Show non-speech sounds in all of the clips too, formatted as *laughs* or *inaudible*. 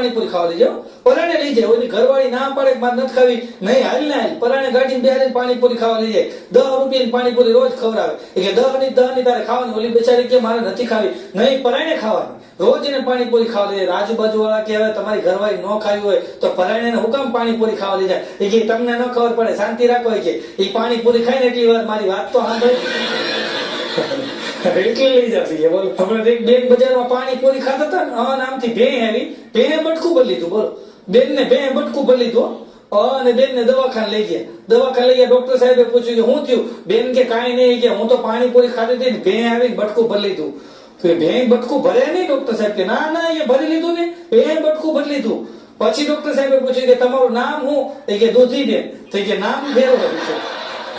પાણીપુરી ખાવા લઈ પરાણે લઈ જાય ઓની ઘરવાળી ના પાડે માર નથી ખાવી? નહીં, હાલ ને હાલ. પરાણે ગાડીને બેહાડીને પાણીપુરી ખાવા લઈ જાય. દસ રૂપિયાની પાણીપુરી રોજ ખવડાવે. એટલે દહની દહની તારે ખાવાની. ઓલી બેચારી કે મારે નથી ખાવી. નહીં પરાણે ખાવાની. રોજ એને પાણીપુરી ખાવા લઈ આજુબાજુ વાળા કે હવે તમારી ઘરવાળી ન ખાવી હોય, તો પરાણે હુકામ પાણીપુરી ખાવા લઈ જાય. એ તમને ન ખબર પડે, શાંતિ રાખો કે. એ પાણીપુરી ખાઈને એટલી વાર મારી વાત તો સાંભળે. *laughs* એટલે લઈ જશે. બોલો, હમણાં એક બેન બજારમાં પાણીપુરી ખાતા હતા ને નામથી ભે હેવી ભરી લીધું, બોલો. બેનને બે બટકું ભરી લીધું અને બેન ને દવાખાને લઈ ગયા. દવાખાને લઈ ગયા, ડોક્ટર સાહેબે પૂછ્યું કે શું થયું? બેન કે કાંઈ નહીં, કે હું તો પાણીપુરી ખાતી હતી ને આવીને બટકું ભરી લીધું. તો ભે બટકું ભરે નહીં ડોક્ટર સાહેબ કે, ના ના એ ભરી લીધું ને, ભે બટકું ભરી લીધું. પછી ડોક્ટર સાહેબે પૂછ્યું કે, તમારું નામ હું કે, દૂધી બેન. તો કે, નામ ભેરો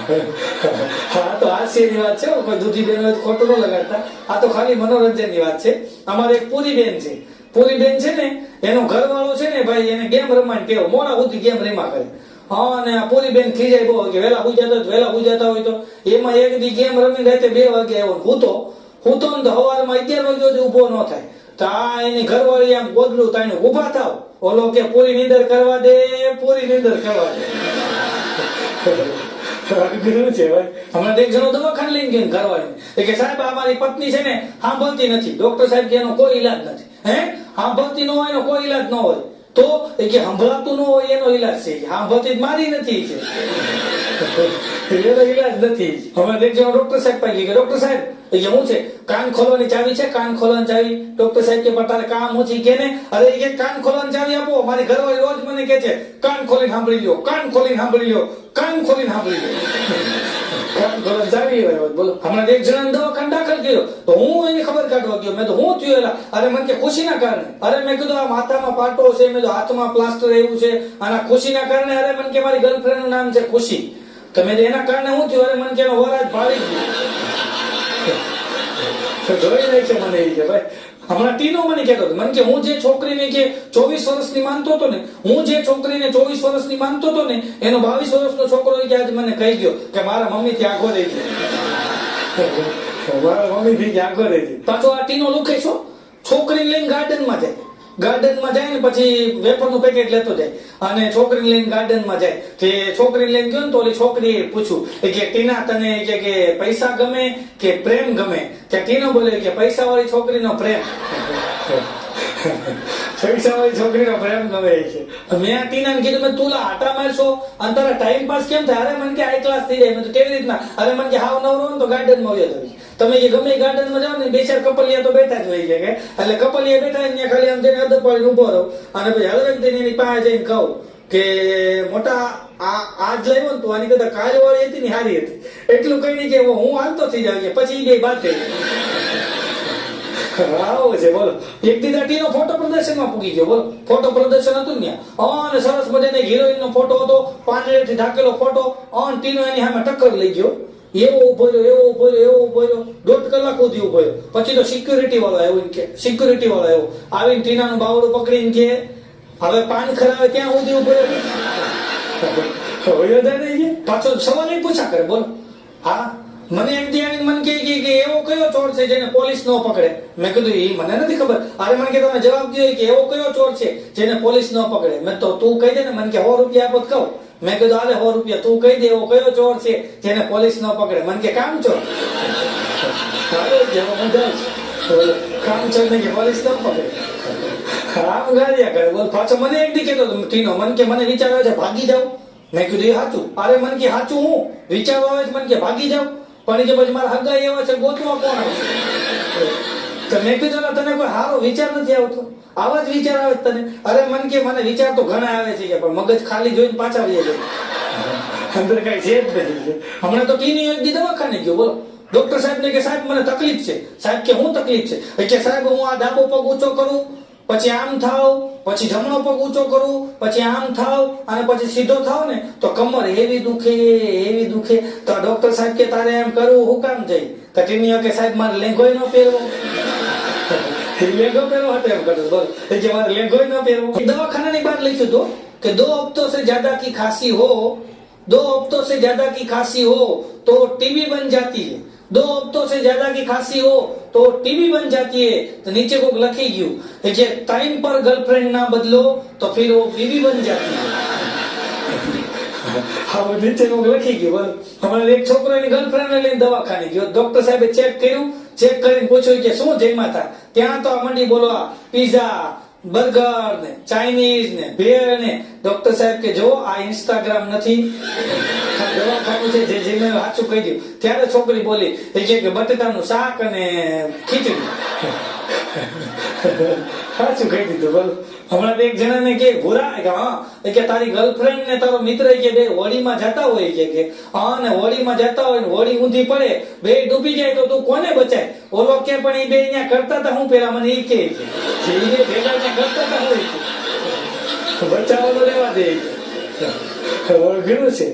*laughs* હા, તો હાસ્યની વાત છે દૂધી બેન ખોટું ન લગાડતા. આ તો ખાલી મનોરંજનની વાત છે. અમારે એક પૂરી બેન છે. પૂરી બેન છે ને, એનો ઘરવાળો છે ને ભાઈ, એને ગેમ રમવાની ટેવ મોડા સુધી ગેમ રમા કરે. હા, અને આ પોલી બેન ખીજાય બહુ કે વેલા ઉજાતા જતા ઉજાતા હોય તો. એમાં એક દી ગેમ રમી રાતે બે વાગે આવ્યો ને હૂતો. હૂતો ને તો સવારમાં અગિયાર વાગ્યા સુધી ઊભો ન થાય. તો આ એની ઘરવાળી આમ ગોદલું તાણે ઊભા થાવ. ઓલો કે પૂરી નીંદર કરવા દે, પૂરી નીંદર કરવા દે. એક જણો દવાખાને લઈને ગયો ઘરવાળી કે, સાહેબ, આ પત્ની છે ને, સાંભળતી નથી. ડોક્ટર સાહેબ કે, એનો કોઈ ઈલાજ નથી. હે? સાંભળતી ન હોય કોઈ ઈલાજ ન હોય. તો કે સંભળાતું ન હોય એનો ઈલાજ છે. સાંભળતી મારી નથી કે. એનો ઈલાજ નથી હવે દેખજો ડોક્ટર સાહેબ પાસે કે, ડોક્ટર સાહેબ, એ શું છે? કાન ખોલવાની ચાવી છે? કાન ખોલવાની ચાવી? ડોક્ટર સાહેબ કે તારે કામ ઓછી કે ને? અરે કે, કાન ખોલવાની ચાવી આપો. મારી ઘરવાળી રોજ મને કે છે, કાન ખોલીને સાંભળી લ્યો, કાન ખોલીને સાંભળી લ્યો, કાન ખોલીને સાંભળી લ્યો. બોલો. હમણાં અરે કારણે. અરે મેં કીધું, આ માથામાં પાટો છે, મેં હાથમાં પ્લાસ્ટર એવું છે. આના ખુશીના કારણે અરે મને કે મારી ગર્લફ્રેન્ડનું નામ છે ખુશી. તો મેં એના કારણે હું થયું? અરે મને કે એનો વરાજ ભાળી ગયો. જોઈ રહી છે મને એ કે ભાઈ હમણાં ટીનો મને કહેતો હતો. મને કે હું જે છોકરીને કે ચોવીસ વર્ષની માનતો હતો ને હું જે છોકરીને ચોવીસ વર્ષની માનતો હતો ને એનો બાવીસ વર્ષનો છોકરો કે આજે મને કહી ગયો કે મારા મમ્મી થી આગો રહી ગયો. *laughs* મારા મમ્મી થી આગો રહી ગઈ પાછો આ ટીનો લુખે છો? છોકરી લઈને ગાર્ડનમાં જાય. ગાર્ડનમાં જાય ને પછી વેફરનું પેકેટ લેતો જાય. અને છોકરીને લઈને ગાર્ડનમાં જાય. તે છોકરીને લઈને ગયો ને તો ઓલી છોકરીએ પૂછ્યું એ કે ટીના તને કે કે પૈસા ગમે કે પ્રેમ ગમે? કે ટીનો બોલે કે પૈસા વાળી છોકરીનો પ્રેમ? *laughs* પૈસા છોકરીનો પ્રેમ ગમે છે. મેં ટીનાને કીધું મેં તુલા આટા મારશો? અને તારા ટાઈમ પાસ કેમ થાય? અરે મને કે આઈ ક્લાસ થઈ જાય. મેં તો કેવી રીતના? અરે મને કે હાવ નવરો ને તો ગાર્ડનમાં વયો જવી તમે જે ગમે ગાર્ડનમાં જાઓ ને, બે ચાર કપલિયા તો બેઠા જ હોય છે કે? એટલે કપલિયા બેઠા હોય ને ખાલી આમ જઈને અડધો પાડીને ઊભો રહો. અને પછી હલવેક થઈને એની પાસે જઈને કહું કે, મોટા, આ, આજ લાવ્યો ને તું, આની કરતા કાલ હતી ને હારી હતી. એટલું કઈ નહીં કે હું હાલતો થઈ જાવ પછી એ બે બાદ થઈ આવો છે બોલો. એક દી ફોટો પ્રદર્શનમાં પૂગી ગયો બોલો. ફોટો પ્રદર્શન હતું ને ત્યાં. સરસ મજાનો હિરોઈન ફોટો હતો પાંદડેથી ઢાકેલો ફોટો. અન ટીનો એની સામે ટક્કર લઈ ગયો. એવો ઊભો રહ્યો એવો ઊભો રહ્યો એવો ઊભો રહ્યો. દોઢ કલાક સુધી ઊભો રહ્યો. પછી તો સિક્યુરિટી વાળો આવ્યો કે સિક્યુરિટી વાળો આવ્યો. આવીને ટીનાનું બાવડું પકડીને કે હવે પાન ખરાવે ત્યાં સુધી ઊભો રહ્યો. પાછો સવાલ પૂછા કરે બોલો. હા? મને એક દી આવીને મને કહે કે એવો કયો ચોર છે જેને પોલીસ ન પકડે? મેં કીધું એ મને નથી ખબર. અરે મને કે, તમે જવાબ દો કે એવો કયો ચોર છે જેને પોલીસ ન પકડે? મેં તો, તું કહી દે ને, મને કે સો રૂપિયા આપો કહું. મેં કીધું આલે સો રૂપિયા, તું કહી દે એવો કયો ચોર છે જેને પોલીસ ન પકડે? મને કે, કામ ચોર કામ ચોર ને કે પોલીસ ન પકડે? આમ ગાળ્યા કરે. બોલ, પાછો મને એક દી કહેતો હતો, ટીનો, મને કે, મને વિચાર આવે છે, ભાગી જાવ મેં કીધું, એ સાચું. અરે, મને કે, સાચું હું? વિચાર આવે છે, મને કે, ભાગી જાવ પણ જે પછી મારા હગા એવા છે ગોતવા કોણ આવશે મેં કીધું "અલા, તને કોઈ સારો વિચાર નથી આવતો? આવા જ વિચાર આવે તને? અરે મને કે મને વિચાર તો ઘણા આવે છે પણ મગજ ખાલી જોઈને પાછા વહી જાય. અંદર કઈ છે જ નથી. હમણાં તો ટીની એક દી દવાખાને ગયો બોલો. ડોક્ટર સાહેબ ને કે સાહેબ મને તકલીફ છે. સાહેબ કે હું તકલીફ છે? કે સાહેબ હું આ ડાબો પગ ઊંચો કરું પછી આમ થાવ પછી જમણો પગ ઊંચો કરું પછી આમ થાવ અને પછી સીધો થાવ ને તો કમર એવી દુખે એવી દુખે તો ડોક્ટર સાહેબ કે તારે એમ કરવું હું કામ જઈ તો ટીનીઓ કે સાહેબ મારે લેંઘોય ન પહેરવો લેંઘો પહેરવો હતો એમ કરું બોલ એ કે મારે લેંઘોય ન પહેરવો દવાખાનાની બહાર લખ્યું હતું કે દो हफ्तों से ज्यादा की खांसी हो दो हफ्तों से ज्यादा की खांसी हो तो टीबी बन जाती है दो हफ्तों से ज्यादा की खांसी हो तो टीबी बन जाती है तो नीचे को लखी गयू जे टाइम पर गर्लफ्रेंड ना बदलो तो फिर वो बीबी बन जाती है હવે નીચે કોક લખી ગયો હમણાં એક છોકરા ની ગર્લફ્રેન્ડ ને લઈને દવાખાને ગયો. ડોક્ટર સાહેબે ચેક કર્યું. ચેક કરીને પૂછ્યું કે શું જમ્યા હતા ત્યાં તો આ મંડી બોલવા પીઝા બર્ગર ને ચાઇનીઝ ને ભેળ ને ડોક્ટર સાહેબ કે જો આ ઇન્સ્ટાગ્રામ નથી. દવાખાનું છે, જે જે મેં સાચું કહી દઉં ત્યારે છોકરી બોલી, એ કે બટેટાનું શાક અને ખીચડી. સાચું કહી દીધું, બોલ હમણાં તો એક જણાને કે, ભૂરા કે, હા કે, તારી ગર્લફ્રેન્ડ ને તારો મિત્ર કે, બે હોળીમાં જતા હોય કે કે, હા, ને હોળીમાં જતા હોય ને હોળી ઊંધી પડે, બે ડૂબી જાય તો તું કોને બચાય ઓલો કે, પણ એ બે અહીંયા કરતા હતા, હું પેલા મને એ કે. જે ભેગા કરતા હતા હોય. બચાવવાનું રહેવા દે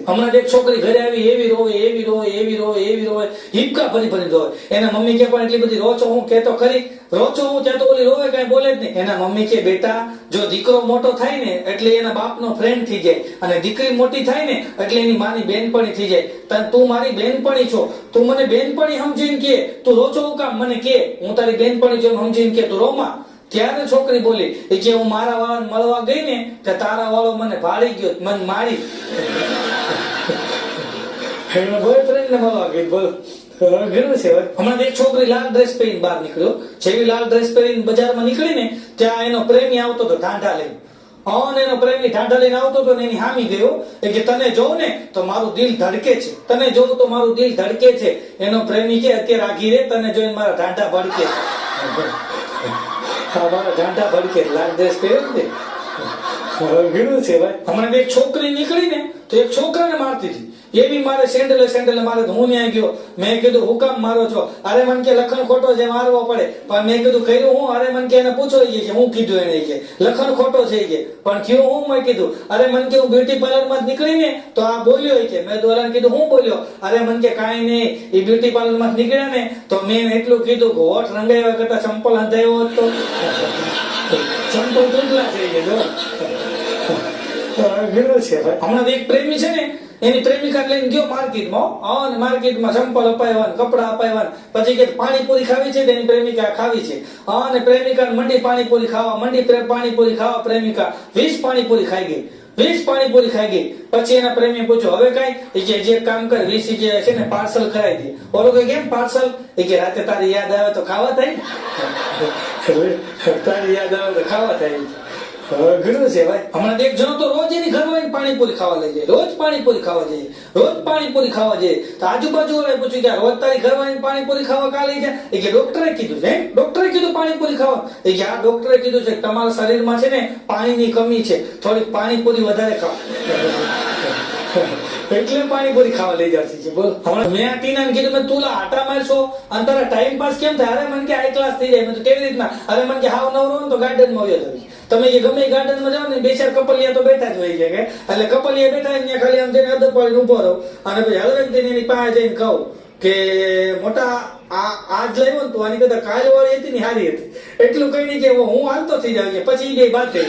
હમણાં એક છોકરી ઘરે આવી, એવી રોવે એવી રોવે એવી રોવે એવી રોવે. હિપકા ફરી ફરી રોવે. એના મમ્મી કે પણ એટલી બધી રોચો હું કેતો ખરી. રોચો હું ત્યાં તો ઓલી રોવે, કઈ બોલે જ નહીં. એના મમ્મી કે, બેટા, જો દીકરો મોટો થાય ને, એટલે એના બાપનો ફ્રેન્ડ થઈ જાય. અને દીકરી મોટી થાય ને, એટલે એની માની બેનપણી થઈ જાય. તું મારી બેનપણી છો. તું મને બેનપણી સમજીને કે, તું રોચો હું કામ મને કે. હું તારી બેનપણી એમ સમજીને કે, તું રોમાં. ત્યારે છોકરી બોલી કે હું મારા વાળાને મળવા ગઈ ને કે તારા વાળો મને ભાળી ગયો, મને મારી. બોયફ્રેન્ડ ને મળવા ગઈ, બોલો. હમણાં એક છોકરી લાલ ડ્રેસ પહેરીને બહાર નીકળ્યો. જેવી લાલ ડ્રેસ પહેરીને બજારમાં નીકળી ને ત્યાં એનો પ્રેમી આવતો હતો ઢાંઢા લઈને. અને એનો પ્રેમી ઢાંઢા લઈને આવતો હતો ને એની હામી ગયો. કે, તને જોઉં ને તો મારું દિલ ધડકે છે. તને જોઉં તો મારું દિલ ધડકે છે. એનો પ્રેમી કે, અત્યારે આઘી રે, તને જોઈને મારા ઢાંઢા ભડકે હા મારા ઢાંઢા ભડકે લાલ ડ્રેસ પહેર્યો ને. ઘણું છે ભાઈ હમણાં એક છોકરી નીકળી ને તો એક છોકરાને મારતી હતી એવી મારે સેન્ડલે સેન્ડલે મારે હું ત્યાં ગયો. મેં કીધું હું કામ મારો છો. અરે મન કે લખન ખોટો છે, મારવો પડે. પણ મેં કીધું, કર્યું હું? અરે મન કે એને પૂછો કે હું કીધું એને કે. લખન ખોટો છે કે. પણ કયું હું, મેં કીધું. અરે મન કે હું બ્યુટી પાર્લરમાં જ નીકળી ને તો આ બોલ્યો કે. મેં દોરાને કીધું, હું બોલ્યો? અરે મન કે કાંઈ નહીં એ બ્યુટી પાર્લરમાં નીકળ્યા ને, તો મેં એટલું કીધું કે રંગાવ્યા કરતા ચંપલ હંધાયો હોત ચંપલ ધૂંધલા થઈ ગયો છે. હમણાં એક પ્રેમી છે ને એની પ્રેમિકા લઈને ગયો માર્કેટમાં અને માર્કેટમાં ચંપલ અપાવ્યા કપડા અપાવ્યા પછી કે પાણીપુરી ખાવી છે તેની પ્રેમિકા ખાવી છે. અને પ્રેમિકા મંડી પાણીપુરી ખાવા, મંડી પાણીપુરી ખાવા પ્રેમિકા વીસ પાણીપુરી ખાઈ ગઈ. વીસ પાણીપુરી ખાઈ ગઈ. પછી એના પ્રેમી પૂછ્યું, હવે કઈ? કે, જે કામ કર, વીસ જે છે ને પાર્સલ કરાવી દે. ઓલો કે, કેમ પાર્સલ? એ કે, રાતે તારી યાદ આવે તો ખાવા થાય. *laughs* તારી યાદ આવે તો ખાવા થાય. એક જણો તો રોજ એની ઘરવાળી પાણીપુરી ખાવા લઈ જાય. રોજ પાણીપુરી ખાવા જાય. રોજ પાણીપુરી ખાવા જાય. તો આજુબાજુ વાળાએ પૂછ્યું કે રોજ તારી ઘરવાળી પાણીપુરી ખાવા કા લઈ જાય કીધું છે? ડોક્ટરે કીધું પાણીપુરી ખાવા? કે આ ડોક્ટરે કીધું છે તમારા શરીરમાં છે ને પાણીની કમી છે. થોડીક પાણીપુરી વધારે ખાઓ. એટલે પાણીપુરી ખાવા લઈ જતી છે. બોલ, હમણાં મેં ટીનાને કીધું, મેં તું આટા મારશો, અને તારા ટાઈમ પાસ કેમ થાય? અરે, મને કે આ ક્લાસ થઈ જાય. મેં તો કેવી રીતના? અરે, મને કે હાવ નવરો ને તો ગાર્ડનમાં તમે તમે જે ગમે ગાર્ડનમાં જાઓ ને, બે ચાર કપલિયા તો બેઠા જ હોય છે કે? એટલે કપલિયા બેઠા ત્યાં ખાલી આમ જઈને અદબ પાડીને ઊભો રહો. અને પછી હલવેક થઈને એની પાસે જઈને કહું કે મોટા આ આજ લાવ્યો ને તું, આની કરતા કાલ વાળી હતી ને હારી હતી. એટલું કઈ નહીં કે હું હાલતો થઈ જાવ પછી બે બાદ થઈ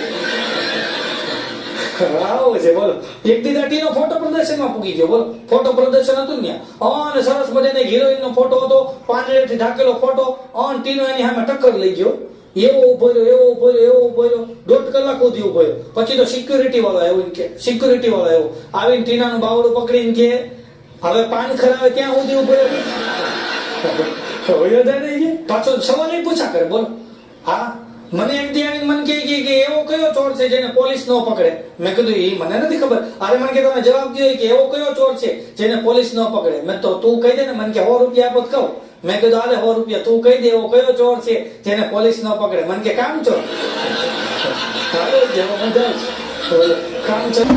આવો છે બોલો. એક દી નો ફોટો પ્રદર્શનમાં પૂગી ગયો બોલો. ફોટો પ્રદર્શન હતું ને અને સરસ મજાની હિરોઈન નો ફોટો હતો પાંદડેથી ઢાકેલો ફોટો. ઓન ટીનો એની સામે ટક્કર લઈ ગયો. એવો ઊભો રહ્યો એવો ઊભો રહ્યો એવો ઊભો રહ્યો. દોઢ કલાક સુધી ઊભો રહ્યો. પછી તો સિક્યુરિટી વાળો આવ્યો કે સિક્યુરિટી વાળો આવ્યો. આવીને ટીનાનું બાવડું પકડીને કે હવે પાન ખરાવે ત્યાં સુધી ઊભો રહ્યો? પાછો સવાલ પૂછા કરે બોલો. હા? મને એક દી આવીને મને કહે કે એવો કયો ચોર છે જેને પોલીસ ન પકડે? મેં કીધું એ મને નથી ખબર. અરે મને કે, તમે જવાબ દો કે એવો કયો ચોર છે જેને પોલીસ ન પકડે? મેં તો તું કહી દે ને, મને કે, સો રૂપિયા આપો કહું. મેં કીધું, હાલે સો રૂપિયા, તું કહી દે એવો કયો ચોર છે જેને પોલીસ ન પકડે? મને કે, કામ ચોર કામ ચોર